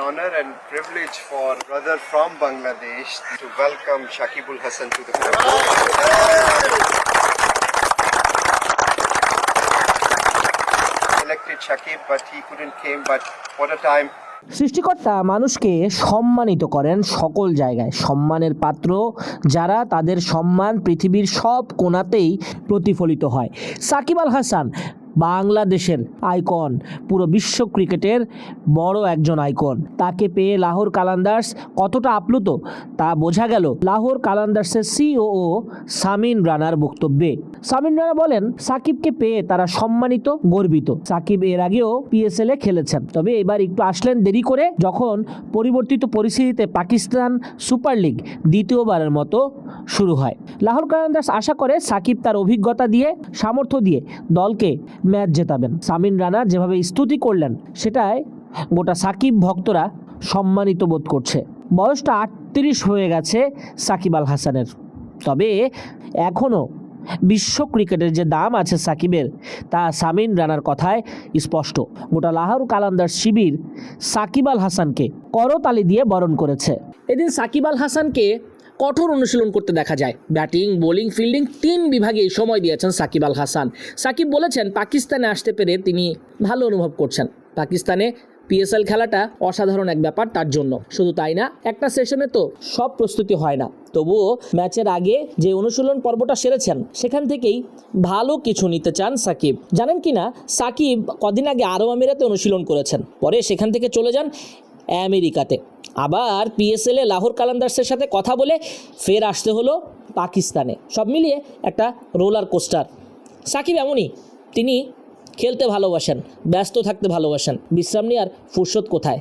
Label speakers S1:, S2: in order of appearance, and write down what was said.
S1: honor and privilege for brother from Bangladesh to welcome Shakibul Hassan to the club. Elected Shakib, but he couldn't came. But what a time
S2: সৃষ্টিকর্তা মানুষকে সম্মানিত করেন সকল জায়গায় সম্মানের পাত্র যারা তাদের সম্মান পৃথিবীর সব কোণাতেই প্রতিফলিত হয় সাকিব আল হাসান বাংলাদেশের আইকন, পুরো বিশ্ব ক্রিকেটের বড় একজন আইকন। তাকে পেয়ে লাহোর কালান্দার্স কতটা আপ্লুত তা বোঝা গেল লাহোর কালান্দার্সের সিও সামিন রানার বক্তব্যে। সামিন রানা বলেন, সাকিবকে পেয়ে তারা সম্মানিত, গর্বিত। সাকিব এর আগেও পিএসএল এ খেলেছেন। তবে এবার একটু আসলেন দেরি করে, যখন পরিবর্তিত পরিস্থিতিতে পাকিস্তান সুপার লিগ দ্বিতীয়বারের মতো শুরু হয়। লাহোর কালান্দার্স আশা করে সাকিব তার অভিজ্ঞতা দিয়ে, সামর্থ্য দিয়ে দলকে ম্যাচ জেতাবেন। সামিন রানা যেভাবে স্তুতি করলেন সেটায় গোটা সাকিব ভক্তরা সম্মানিত বোধ করছে। বয়সটা আটত্রিশ হয়ে গেছে সাকিব আল হাসানের। তবে এখনও বিশ্ব ক্রিকেটের যে দাম আছে সাকিবের, তা সামিন রানার কথায় স্পষ্ট। গোটা লাহোর কালান্দার শিবির সাকিব আল হাসানকে করতালি দিয়ে বরণ করেছে। এদিন সাকিব আল হাসানকে কঠোর অনুশীলন করতে দেখা যায়। ব্যাটিং, বোলিং, ফিল্ডিং তিন বিভাগে সময় দিয়েছেন সাকিব আল হাসান। সাকিব বলেছেন, পাকিস্তানে আসতে পেরে তিনি ভালো অনুভব করছেন। পাকিস্তানে পিএসএল খেলাটা অসাধারণ এক ব্যাপার তার জন্য। শুধু তাই না, একটা সেশনে তো সব প্রস্তুতি হয় না। তবুও ম্যাচের আগে যে অনুশীলন পর্বটা সেরেছেন, সেখান থেকেই ভালো কিছু নিতে চান সাকিব। জানেন কি না, সাকিব কদিন আগে আরব আমিরাতে অনুশীলন করেছেন। পরে সেখান থেকে চলে যান আমেরিকাতে। আবার পিএসএলে লাহোর কালান্দার্সের সাথে কথা বলে ফের আসতে হলো পাকিস্তানে। সব মিলিয়ে একটা রোলার কোস্টার। সাকিব এমনই, তিনি খেলতে ভালোবাসেন ব্যস্ত থাকতে ভালোবাসেন। বিশ্রাম নেওয়ার ফুরসত কোথায়?